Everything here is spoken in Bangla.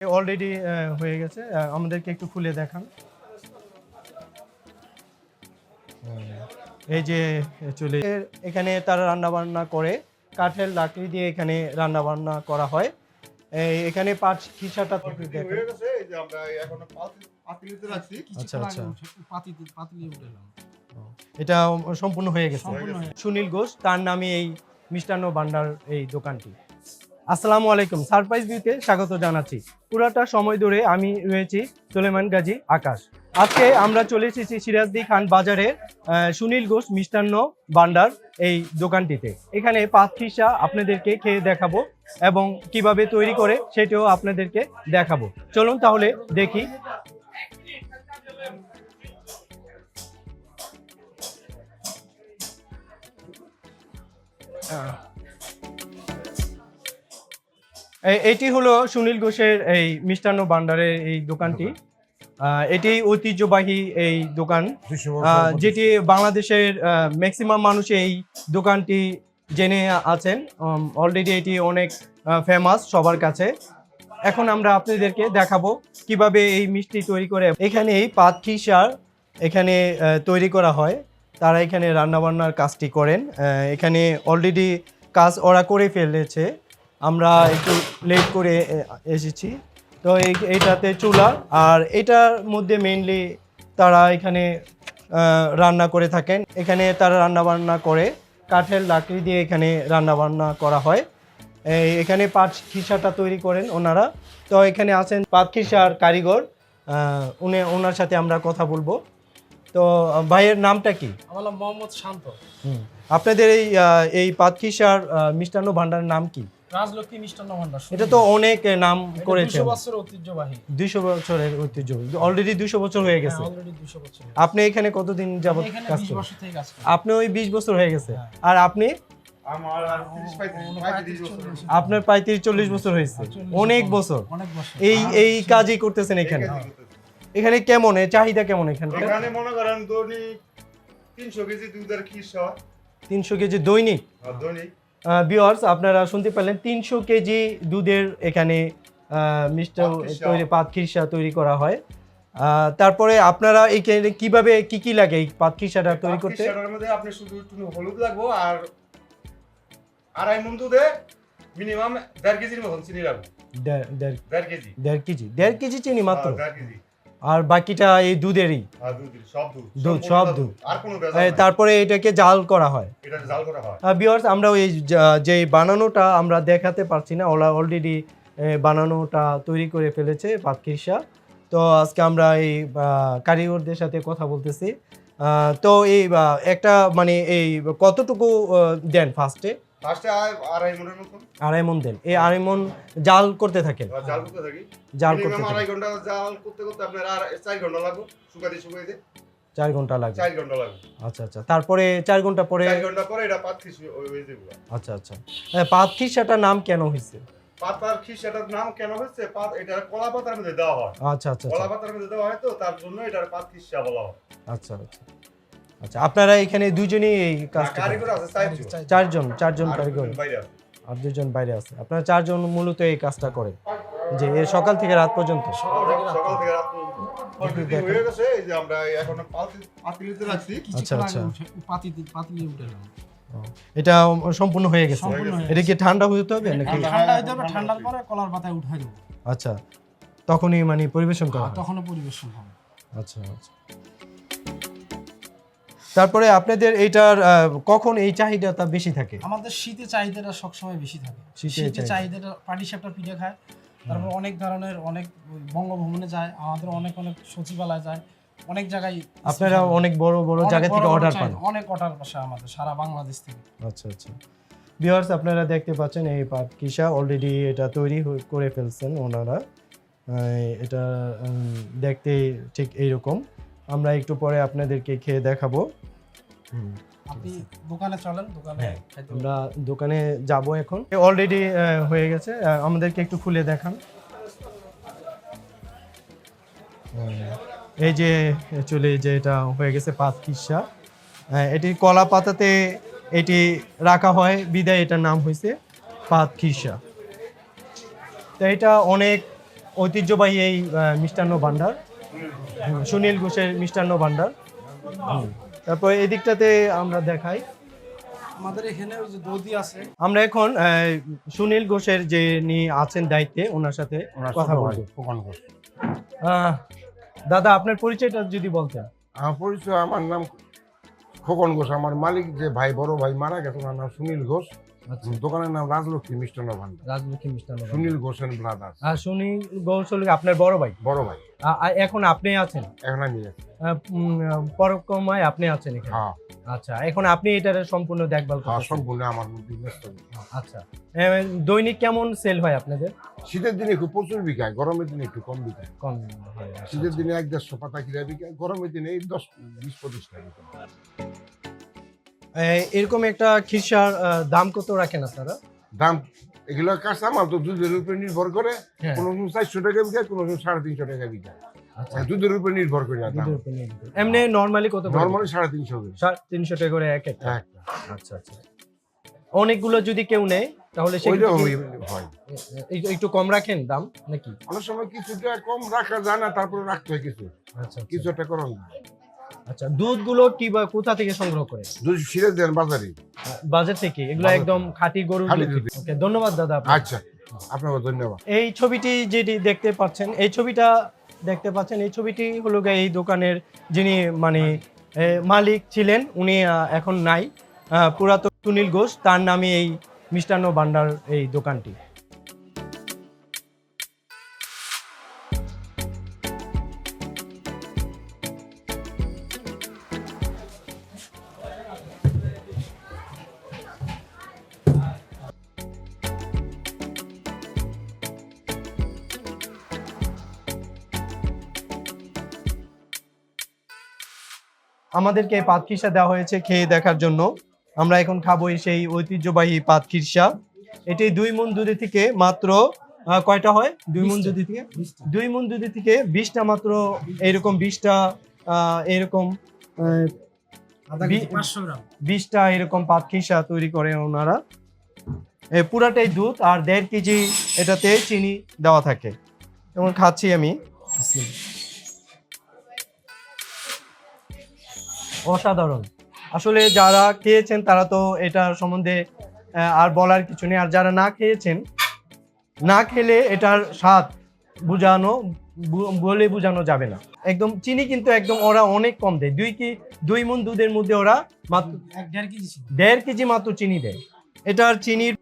অলরেডি হয়ে গেছে। আমাদেরকে একটু খুলে দেখান। এই যে চলে এখানে তারা রান্না বান্না করে। কাঠের লাকড়ি দিয়ে এখানে রান্না বান্না করা হয়। এই এখানে পাঁচ খিসাটা দেখেন। হয়ে গেছে এই যে আমরা এখন পাতিলিতে রাখছি আচ্ছা আচ্ছা। এটা সম্পূর্ণ হয়ে গেছে। সুনীল ঘোষ তার নামে এই মিষ্টান্ন ভান্ডার এই দোকানটি। আসসালামু আলাইকুম। সারপ্রাইজ ভিউতে স্বাগত জানাচ্ছি। পুরাটা সময় ধরে আমি রয়েছি সুলেমান গাজী আকাশ। আজকে আমরা চলে এসেছি সিরাজদি খান বাজারের সুনীল ঘোষ মিষ্টান্ন ভান্ডার এই দোকানটিতে। এখানে পাঁচ আপনাদেরকে খেয়ে দেখাবো এবং কীভাবে তৈরি করে সেটাও আপনাদেরকে দেখাবো। চলুন তাহলে দেখি। এ- এটি হলো সুনীল ঘোষের এই মিষ্টান্ন ভান্ডারের এই দোকানটি। আহ, এটি ঐতিহ্যবাহী এই দোকান। যেটি বাংলাদেশের ম্যাক্সিমাম মানুষ এই দোকানটি জেনে আছেন। অলরেডি এটি অনেক ফেমাস সবার কাছে। এখন আমরা আপনাদেরকে দেখাবো কীভাবে এই মিষ্টি তৈরি করে এখানে এই পাতকি সার এখানে তৈরি করা হয়। তারা এখানে রান্নাবান্নার কাজটি করেন। আহ, এখানে অলরেডি কাজ ওরা করে ফেলেছে। আমরা একটু লেট করে এসেছি। তো এই এইটাতে চুলা আর এটার মধ্যে মেইনলি তারা এখানে রান্না করে থাকেন। এখানে তারা রান্না বান্না করে। কাঠের লাকড়ি দিয়ে এখানে রান্না বান্না করা হয়। এই এখানে পাট খিসাটা তৈরি করেন ওনারা। তো এখানে আছেন পাট খিসার কারিগর। উনি ওনার সাথে আমরা কথা বলব। তো ভাইয়ের নামটা কি? আমার নাম মোহাম্মদ শান্ত। আপনাদের এই এই পাট খিসার মিষ্টান্ন ভান্ডারের নাম কি? রাজলক্ষ্মী মিষ্টান্ন ভান্ডার এটা তো অনেক নাম করেছেন। দুশো বছর ঐতিহ্যবাহী। বছরের ঐতিহ্য অলরেডি দুইশো বছর হয়ে গেছে। অলরেডি দুশো বছর আপনি এখানে কতদিন যাবত কাজ করেন? বছর থেকে কাজ করি। আপনি ওই বিশ বছর হয়ে গেছে। হ্যাঁ। আর আপনি? আমার আর 30 35 বছর হয়েছে। আপনার প্রায় তিরিশ চল্লিশ বছর হয়েছে। অনেক বছর। অনেক বছর। এই এই কাজই করতেছেন এখানে। এই। এখানে কেমন? চাহিদা কেমন এখানে? মনে করেন দৈনিক তিনশো কেজি দুধের খিসা তিনশো কেজি দৈনিক? দৈনিক। বিয়ার্স আপনারা শুনতে পেলেন তিনশো কেজি দুধের এখানে আহ, মিষ্টি তৈরি পাত খিরসা তৈরি করা হয়। তারপরে আপনারা এইখানে কীভাবে কি কি লাগে এই পাত খিরসাটা তৈরি করতে? মধ্যে আপনি শুধু একটু হলুদ লাগবো আর আড়াই মন দুধে মিনিমাম দেড় কেজির মতন চিনি লাগবে। দেড় কেজি। দেড় কেজি। দেড় কেজি চিনি মাত্র? হ্যাঁ, দেড় কেজি। আর বাকিটা এই দুধেরই। দুধ সব দুধ। তারপরে এটাকে জাল করা হয়। বিয়ার্স আমরা ওই যা- বানানোটা আমরা দেখাতে পারছি না ওরা অলরেডি বানানোটা তৈরি করে ফেলেছে পাতকিরসা তো আজকে আমরা এই কারিগরদের সাথে কথা বলতেছি। তো এই একটা মানে এই কতটুকু দেন ফার্স্টে আড়াই মন এই আড়াই মন জাল করতে থাকেন। জাল করতে থাকি। জাল করতে আড়াই ঘণ্টা জাল করতে করতে আপনার আর চার ঘণ্টা লাগবে। শুকাতে শুকাইতে চার ঘণ্টা লাগবে। চার ঘণ্টা লাগবে। আচ্ছা আচ্ছা। তারপরে চার ঘণ্টা পরে চার ঘণ্টা পরে এটা পাত খিস হয়ে যাবে। আচ্ছা আচ্ছা। পাতকিরসাটার নাম কেন হয়েছে পাতার খিসাটার নাম কেন হচ্ছে পাত এটা কলা পাতার মধ্যে দেওয়া হয়। আচ্ছা আচ্ছা কলা আচ্ছা পাতার মধ্যে দেওয়া হয় তো তার জন্য এটার পাত খিসা বলা হয়। আচ্ছা আচ্ছা। আচ্ছা আপনারা এখানে দুজনেই এই কাজটা কারিগর আছে চারজন। চারজন। কারিগর। দুজন বাইরে আছে। আর দুজন বাইরে আছে। আপনারা চারজন মূলত এই কাজটা করে যে এ সকাল থেকে রাত পর্যন্ত। সকাল থেকে রাত পর্যন্ত। হয়ে গেছে এই যে আমরা এখন পাতিলিতে রাখছি। আচ্ছা, আচ্ছা। পাতিতে পাতিলে উঠলাম ও, এটা সম্পূর্ণ হয়ে গেছে। এটা কি ঠান্ডা হতে হবে নাকি? ঠান্ডা। হইতে হবে ঠান্ডার পরে কলার পাতায় উঠাই দেবো আচ্ছা তখনই মানে পরিবেশন করা হয় তখনও পরিবেশন হবে। আচ্ছা আচ্ছা। তারপরে আপনাদের এইটার কখন এই চাহিদাটা বেশি থাকে? আমাদের শীতে চাহিদাটা সবসময় বেশি থাকে। শীতে চাহিদাটা পাটি সাপটা পিঠে খায়। তারপর অনেক ধরনের অনেক বঙ্গভবনে যায় আমাদের অনেক অনেক সচিবালয় যায় অনেক জায়গায় আপনারা অনেক বড় বড় জায়গা থেকে অর্ডার পান? অনেক অর্ডার বসে আমাদের সারা বাংলাদেশ থেকে। আচ্ছা আচ্ছা। ভিউয়ার্স আপনারা দেখতে পাচ্ছেন এই পাট কিসা অলরেডি এটা তৈরি করে ফেলছেন ওনারা। এটা দেখতে ঠিক এইরকম। আমরা একটু পরে আপনাদেরকে খেয়ে দেখাবো। আপনি দোকানে চলেন দোকানে হ্যাঁ, আমরা দোকানে যাব এখন। অলরেডি হয়ে গেছে। আমাদেরকে একটু খুলে দেখান। এই যে চলে যে এটা হয়ে গেছে পাত কিসা। এটি কলা পাতাতে এটি রাখা হয়। বিদায় এটার নাম হয়েছে পাত খিসা তো এটা অনেক ঐতিহ্যবাহী এই মিষ্টান্ন ভাণ্ডার সুনীল ঘোষের মিষ্টান্ন ভাণ্ডার। তারপর এদিকটাতে আমরা দেখাই। আমাদের এখানে ওই যে দৌদি আছে। আমরা এখন আহ, সুনীল ঘোষের যে নিয়ে আছেন দায়িত্বে ওনার সাথে কথা বলব। খোকন ঘোষ দাদা আপনার পরিচয়টা যদি বলতেন। আমার পরিচয় আমার নাম খোকন ঘোষ। আমার মালিক যে ভাই বড় ভাই মারা গেছে ওনার নাম সুনীল ঘোষ। দোকানের নাম রাজলক্ষ্মী মিষ্টান্ন ভান্ডার। রাজলক্ষ্মী মিষ্টান্ন সুনীল এন্ড ব্রাদার্স আর সুনীল ঘোষ আপনার বড় ভাই? বড় ভাই। এখন আপনি আছেন? এখন আমি আছি। পরক্রমায় আপনি আছেন এখানে? হ্যাঁ। আচ্ছা এখন আপনি এটার সম্পূর্ণ দেখভাল হ্যাঁ করতেছেন? সম্পূর্ণ আমার বিজনেস আচ্ছা। দৈনিক কেমন সেল হয় আপনাদের? শীতের দিনে খুব প্রচুর বিকায় গরমের দিনে একটু কম বিকায় কম হয় আচ্ছা, শীতের দিনে এক দেড়শো পাতা কিরা বিকায় গরমের দিনে দশ বিশ পঁচিশটা বিকায় এ, এরকম একটা খিরসার আহ, দাম কত রাখেন আপনারা? দাম এগুলো কাঁচা মাল তো দুধের উপরে নির্ভর করে। হ্যাঁ। কোনো সময় চারশো টাকা বিকায় কোনো সময় সাড়ে তিনশো টাকা বিকায় আচ্ছা। মানে দুধের উপরে নির্ভর করে। এমনি নর্মালি কত নর্মালি সাড়ে তিনশো সাড়ে তিনশো টাকা করে এক একটা? আচ্ছা আচ্ছা। অনেকগুলো যদি কেউ নেয় তাহলে একটু- কম রাখেন দাম নাকি? অনেক সময় কিছুটা কম রাখা যায় না তারপরে রাখতে হয় কিছু। আচ্ছা আচ্ছা। কিছু একটা করণ না আচ্ছা দুধগুলো কি বা কোথা থেকে সংগ্রহ করে? দুধ সিরে দেন বাজারে। বাজার থেকে? এগুলো একদম খাঁটি দুধ। দুধ। ওকে ধন্যবাদ দাদা আচ্ছা আপনাকে ধন্যবাদ। এই ছবিটি যেটি দেখতে পাচ্ছেন এই ছবিটা দেখতে পাচ্ছেন এই ছবিটি হলো এই দোকানের যিনি মানে মালিক ছিলেন উনি এখন নাই। পুরাতন সুনীল ঘোষ তার নামে এই মিষ্টান্ন ভান্ডার এই দোকানটি। আমাদেরকে এই পাত খিরসা দেওয়া হয়েছে খেয়ে দেখার জন্য। আমরা এখন খাব সেই ঐতিহ্যবাহী পাত খিরসা। এটি দুই মন দুধে থেকে মাত্র কয়টা হয়? দুই মন। দুধে থেকে? দুই মন দুধে থেকে বিশটা মাত্র এরকম বিশটা এরকম বিশটা এরকম পাত খিসা তৈরি করে ওনারা। পুরাটাই দুধ আর দেড় কেজি এটাতে চিনি দেওয়া থাকে। যেমন খাচ্ছি আমি। অসাধারণ। আসলে যারা খেয়েছেন তারা তো এটার সম্বন্ধে আর বলার কিছু নেই। আর যারা না খেয়েছেন না খেলে এটার স্বাদ বোঝানো বলে বোঝানো যাবে না। একদম চিনি কিন্তু একদম ওরা অনেক কম দেয়। দুই কি দুই মন দুধের মধ্যে ওরা মাত্র দেড় কেজি মাত্র চিনি দেয়। এটার চিনির